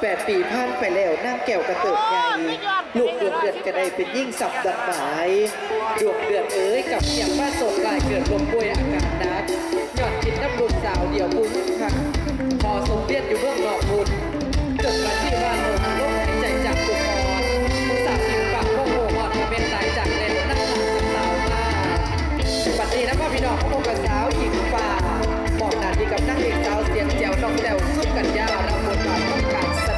แปดปีผ่านไปแล้วนางแก้วกระเติบใหญ่ลูกดวงเดือนก็ไดเป็นยิ่งสับดัดหมายดวงเดือนเอ๋ยกับเพียงบ้านโศกลายเกิดลมป่วยอาการนักยอดกินน้ำลูกสาวเดี่ยวบุญค่ะพอทรงเลียนอยู่เบื้องนอกบุญจนมาที่บ้านโนนลมหายใจจากตุกอ่อนสาบผิวปากก็โหหอดเป็นตายจากเลนนั่งหลังสาวมาปัจจุบันพ่อพี่น้องพบกับสาวหญิงป่า ดีกับนักเอกสาวเสียงแจ๋วน้องแจ๋วสุกัญญารับบทบาทต้องการ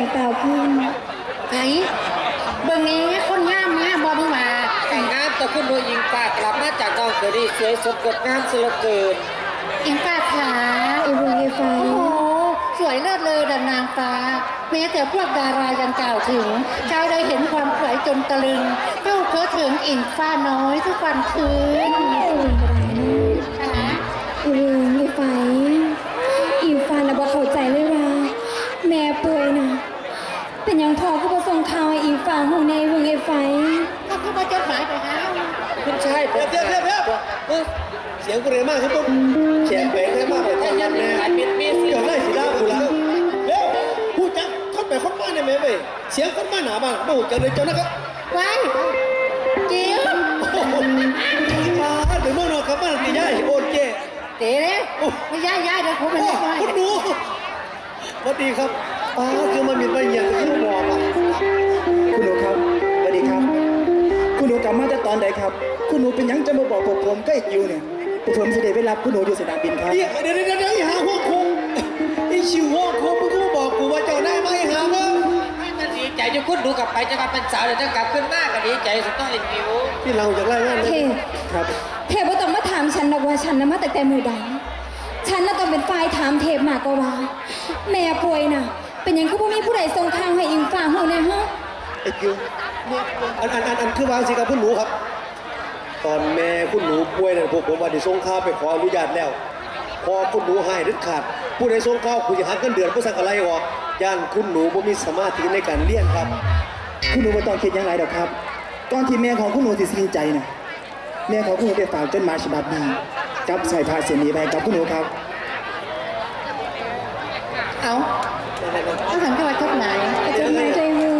นางแก้วจังเต่าขึ้นไหนเบิ่งนี้คนงามนะบอมึงมาแต่งงานต่อคุณโดยหญิงปากกลับมาจากนอกเดรี่สวยสดงดงามเสยเหลือเกินอิงฟ้าขาไอ้เวงไอ้ไฟโอ้โหสวยเลิศเลยดันนางฟ้าแม้แต่พวกดารายังกล่าวถึงชาวได้เห็นความสวยจนตะลึงเจ้าเพ้อถึงอิงฟ้าน้อยทุกวันคืนไอ้เวงบ่ได้เนาะขาไอ้เวงไอ้ไฟอิงฟ้าน่ะบ่เข้าใจเลยว่า แม่ป่วยน่ะ เป็นหยังพ่อก็บ่ส่งข่าวให้อิงฟ้าฮู้ในเวงไอ้ไฟ ก็คือมาจดหมายไปหาคุณชายเทียบเทียบเทียบเทียบเออเสียงกูเรียนมากครับปุ๊บเสียงเพลงได้มากเลยท่านแม่เดี๋ยวได้สีดากูละเร็วพูดจังคนไปคนมาเนี่ยแม่เว้ยเสียงคนมาหนาบ้างไม่หูจังเลยเจ้านะครับไว้จิ๋วโอ้โหมาเดี๋ยวเมื่อนอนกลับบ้านตีย่ายโอนเจเต๋เลยไม่ย้ายย้ายเดี๋ยวผมเป็นโอ้เล็กน้อยคุณดูสวัสดีครับป้าคือมามีใบเหยียดกับที่หมอป่ะ อนใดครับ คุณหนูเป็นหยังจะมาบอกพวกผมก็ไอ้คิวเนี่ยพวกผมจะได้ไปรับคุณหนูอยู่สนามบินครับ เดี๋ยวเดี๋ยวเดี๋ยวเดี๋ยวหาห้องคงไอ้ชิวห้องคงมึงก็มาบอกกูว่าเจ้าได้ไหมหาว่ามันดีใจจะคุณดูกลับไปจะมาเป็นสาวเดี๋ยวจะกลับขึ้นมากก็ดีใจสุดต้องไอ้ผิวที่เราจากไล่งานเทเลยครับ เทพบ่ต้องมาถามฉันนะว่าฉันน่ะมาแต่แต่มือใดฉันน่ะต้องเป็นฝ่ายถามเทพมากกว่าว่าแม่ป่วยน่ะ เป็นหยังคือบ่มีผู้ใดส่งข่าวให้อิงฟ้าฮู้แน่ฮะ ไอ้คิว อันอันอันอันคือวางสิครับคุณหนูครับ ตอนแม่คุณหนูป่วยเนี่ยพวกผมว่าได้ส่งข้าวไปขออนุญาตแล้ว พอคุณหนูหายเด็ดขาด ผู้ใดส่งข้าวคุณจะหักเงินเดือนผู้สักอะไรวะย่านคุณหนูบ่มีสมาธิในการเรียนครับ คุณหนูไม่ต้องคิดหยังไรดอกครับตอนที่แม่ของคุณหนูสิสิ้นใจน่ะแม่ของคุณหนูได้ฝากจดหมายฉบับนี้กับใส่ผ้าเสียนี้ไปกับคุณหนูครับ เอาต้องทำที่ว่าจดหมาย จดหมายใจวง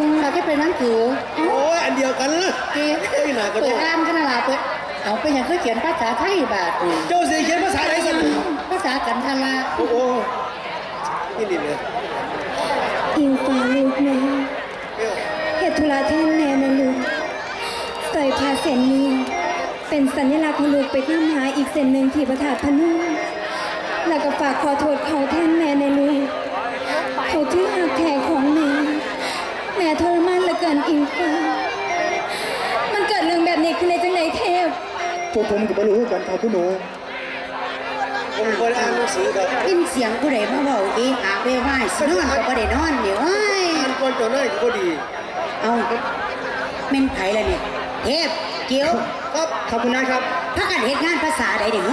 เราจะเป็นหนังสือโอ้ยอันเดียวกันเลยที่เอ้ยหนากระเปิโดดดอ่านกันนะล่ะเปิดเอาเป็นอย่างคือเขียนภาษาไทยบาทนี่เจ้าเสียเขียนภาษาไหนสันภาษากันทาราโอ้โหนี่นี่เนี่ยอิงฟ้าลูกแม่เฮ็ดธุระแทนแม่นะลูกใส่ผ้าเส้นนี้ เป็นสัญลักษณ์ของลูกไปนำหาอีกเส้นหนึ่งที่พระธาตุพนมแล้วก็ฝากขอโทษเขาแทนแม่ อิงฟ้ามันเกิดเรื่องแบบนี้ขึ้นในจังไหนเทพ พวกผมก็บ่รู้คือกันครับคุณหนูผมเคยอ่านหนังสือครับยินเสียงผู้ใดมาเบาเองอาเวไหวสินอนก็บ่ได้นอนเดี๋ยวเอ้ยอ่านก่อนเจ้านายก็ดี เอาแม่นไผล่ะเนี่ยเทพเกี่ยวครับครับคุณนายครับพากันเฮ็ดงานภาษาใดเด้อ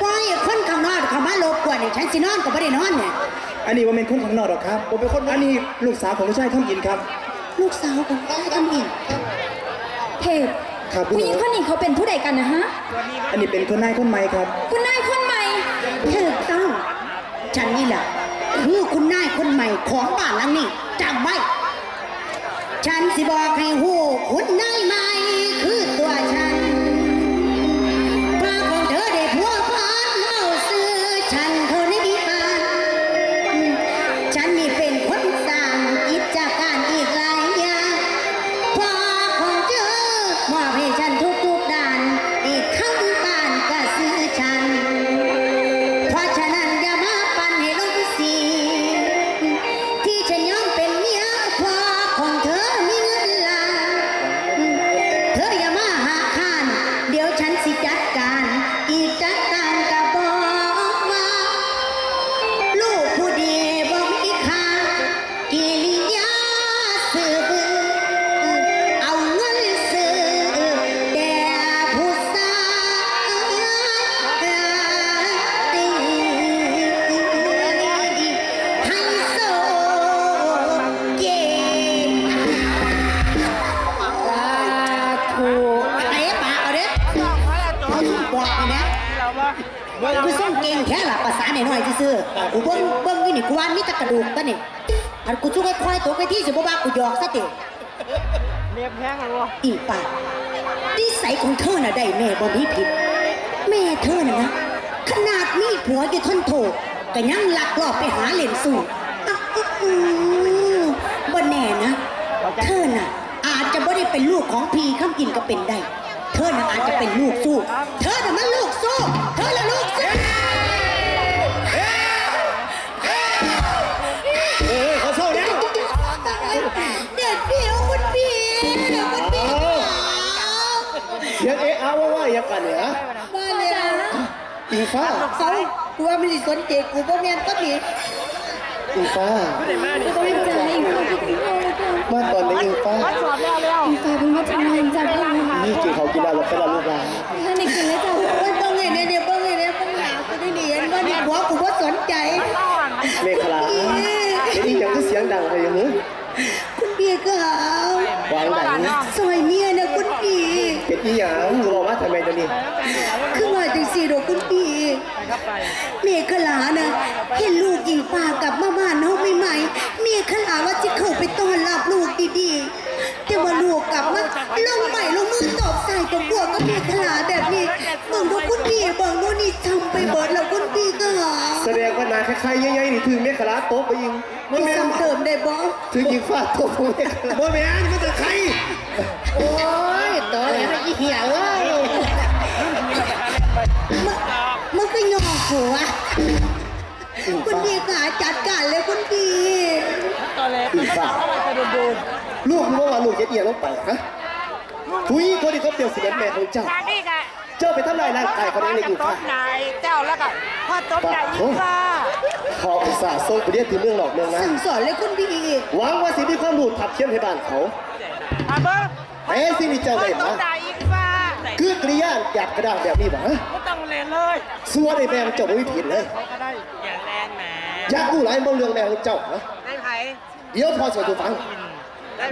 ปล่อยให้คนข้างนอกเข้ามารบกวนให้ฉันสินอนก็บ่ได้นอนเนี่ยอันนี้ว่าเป็นคนข้างนอกหรอกครับ ผมเป็นคนอันนี้ลูกสาวของลูกชายข้ามอินครับ ลูกสาวของข้าทำอีกเทพครับคุณผู้หหนูญิงคนนี้เขาเป็นผู้ใดกันนะฮะ อันนี้เป็นคนนายคนใหม่ครับ คุณนายคนใหม่ ถูกต้อง ฉันนี่แหละ คือคุณนายคนใหม่ของบ้านหลังนี้จำไว้ ฉันสิบอกให้ฮู้คุณนายใหม่ กบอกเลยนะกูส่งเก่งแค่ละภาษาหน่อยๆซื่อๆกูเบิ้งเบิ้งอยู่นี่กูว่ามีแตะกระดูกตะนี่อันกูช่วยค่อยๆตกไปที่สิบ่ว่ากูหยอกซะติเมียแพงอะวะอีปากนิสัยของเธอน่ะได้แม่บ่มีผิด แม่เธอน่ะนะขนาดมีผัวอยู่ทนโถก็ยังลักลอบไปหาเหรียญสู่อะอื้อหือบ่แน่นะ เธอน่ะ อาจจะไม่ได้เป็นลูกของพีข้ามกินก็เป็นได้ เธอน่ะอาจจะเป็นลูกสู้ เธอน่ะมันลูกสู้ เธอละลูกสู้เออเขาเศร้าแล้วเด็ดเพียวคุณพีเดี๋ยวคุณพีเสียงเอะอาว่าว่าอย่างกันเนี่ยฮะมาเลยนะอิงฟ้าเขากูว่ามันสิสนใจกูบ่แม่นต้นนี้อิงฟ้าก็ไม่ใจอิงฟ้า คิดถึงพ่อแล้วกันมาตอนนี้อิงฟ้าอิงฟ้าเพิ่งมาทำงานจากพ่อนี่กินเขาวกินแล้วเราเป็นลูกหลานท่านได้กินแล้วจ้ะว่าต้องไงเนี่ยเนี่ยเบิ่งไงเนี่ยเบิ่งหากูได้ดีเห็นว่านี่หัวกูบ่สนใจเมฆลาเดี๋ยวนี้ยังก็เสียงดังไปอย่างนี้คุณพี่ก็วางดังนี้ซอยเมียนะคุณพี่เป็นอีหยังหนูบอกว่าทำไมเดี๋ยวนี้คือว่า จังสีดอกคุณพี่เมฆลานะ เห็นลูกยิงปากลับมาบ้านเฮาใหม่ๆเมฆลาว่าจะเข้าไปต้อนรับลูกดีๆแต่ว่าลูกกลับมาลงใหม่ลงมือตอบใส่ตบหัวก็เมฆลาแบบนี้เบิ่งดูคุณพี่เบิ่งดูนี่ทำไปเบิดแล้วคุณพี่ก็หาแสดงว่านาคล้ายๆใหญ่ๆนี่ถึงเมฆลาโต๊ะไปยิงพี่ซ้ำเติมได้บ่ถึงยิงฟ้าโต๊ะของเมฆลาบ่แม่นมันจะใครโอ้ยตัวนี้อีเหี้ยเอ้ย มึงมึงก็ยอมผัวคุณพี่ขาจัดการเลยคุณพี่อิงฟ้าลูกรู้ว่าลูกจะเอียงลงไปฮะทุยคนที่เขาเปรียบเสมือนแม่ของเจ้านี่ก็เจ้าไปทำลายร่างกายเขาได้เลยอิงต้ฟ้านนายเจ้าแล้วก็พอต้นนายอีกว่าขออุตส่าห์ส่งไปเรียนถึงเมืองหลอกเมืองนะสั่งสอนเลยคุณพี่หวังว่าสิมีความรู้ทัดเทียมให้บ้านเขา อาเบิ้งเอ้สิ่งที่เจ้าได้ต้มานนายอีกว่าคือ กริยาหยาบกระด้างแบบนี้บ่ฮะไม่ต้องเรียนเลยสัวได้แม่ของเจ้าบ่มีผิดเลย เขาก็ได้อย่าแรงแหมอยากรู้หลายบ่เรื่องแม่ของเจ้าฮะได้ไผ่เดี๋ยวพอสวดฟัง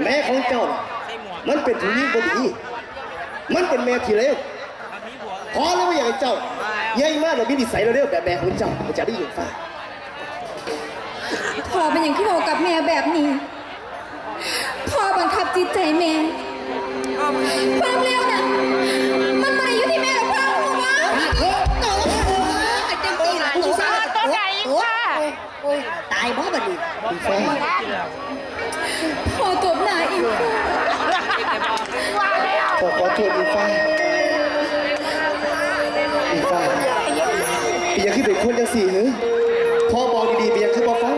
แม่ของเจ้าน่ะใส่หมวกมันเป็นผู้หญิงบ่ดี มันเป็นแม่ที่เลวมีหัวพอแล้วว่าอย่างไอ้เจ้าใหญ่มากเรามีนิสัยเราเร็วแบบแม่ของเจ้ามันจะได้ยินฟ้าพ่อเป็นอย่างที่บอกกับแม่แบบนี้ พ่อบังคับจิตใจแม่ความเร็วน่ะ ตายบ่บัดนี้พอตบหน้าอีกขอขอโทษอีฟ้าอีฟ้าปียังขึ้นเป็นคนจังสี่เหรอพ่อบอกดีๆปียังขึ้นมาฟัง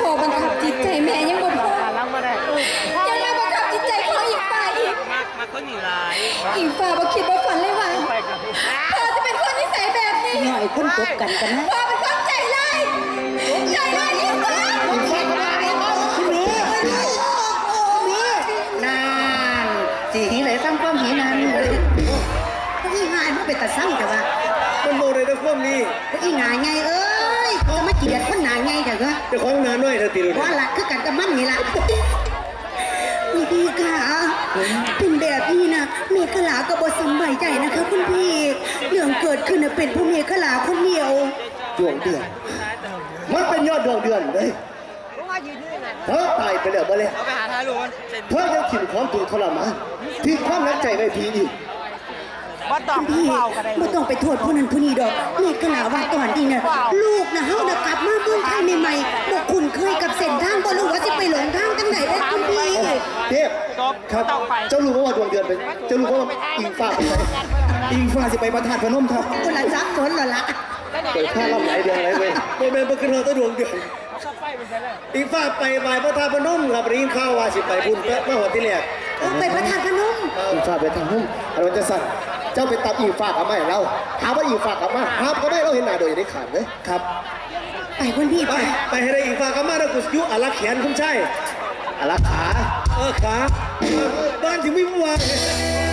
พ่อบังคับจิตใจแม่ยังบ่พอยังแล้บังคับจิตใจขออีฟ้าอีกมาบ้าขี้ไปดบ่ฝันเลยว่าเธอจะเป็นคนนิสัยแบบ คนตบกันกันนะพ่อเป็นคนใจร้ายใจร้ายอิงฟ้านานสีหีเลยสร้างความหีนั้นพี่หายมันเป็นตาสั่งแต่ว่ามันโมเลยนะความนี้พี่หนาไงเอ้ยจะมาเกลียดคนหนาไงเถอะก็เจะของนานน้อยเธอตีเลยว่าละคือกันกับมันนี่ละพี่พี่ค่ะเป็นแบบนี้นะเมฆลาก็บสำบายใจนะคะคุณพี่เรื่อ งเกิดขึ้นน่ะเป็นผู้เมฆลาคนเดียวดวงเดือน มันเป็นยอดดวงเดือนเลยเธอตายไปแล้วบ่เลยเอาไปหาทายลูกมันเซ็นเธอยังขินความถูกข์ทรมานที่ความนักใจไว้พีอีกวัดดอกพี่เปล่ากันได้ไม่ต้องไปโทษผู้นั้นผู้นี้ดอกเมฆลาว่าตอนนี้นะลูกนะเฮานะกลับมาเมืองไทยใหม่ๆบอกคุณเคยกับเส้นทางบ่รู้ว่าสิไปหลงทางจังไหนได้คุณพี่เทพครับเจ้ารู้ว่าดวงเดือนเป็นเจ้ารู้ว่าอิงฟ้าเป็นไง อิงฟ้าสิไปประทานพนมครับคนละจักสนละละเปิดค่าล่ำไหลเดือนไหลเว้ยโมเมนต์มันคือเราตะดวงเดือนอีฟ้าไปไหว้พระธาตุพนมครับได้ยินข่าวว่าสิไปบุญเมื่อวันที่แรกเออไปพระธาตุพนมอิงฟ้าไปทางนุ่มอันนั้นจะสั่นเจ้าไปตับอิงฟ้ากลับมาให้เราถามว่าอิงฟ้ากลับมาหาก็ไม่เราเห็นหน้าโดยได้ขาดเลยครับไปคุณพี่ไปไปไปให้ได้อีฟ้ากลับมาแล้วกูยุอารักแขนคุณใช่อารักขาเออขาเออบ้านถึงไม่วางเ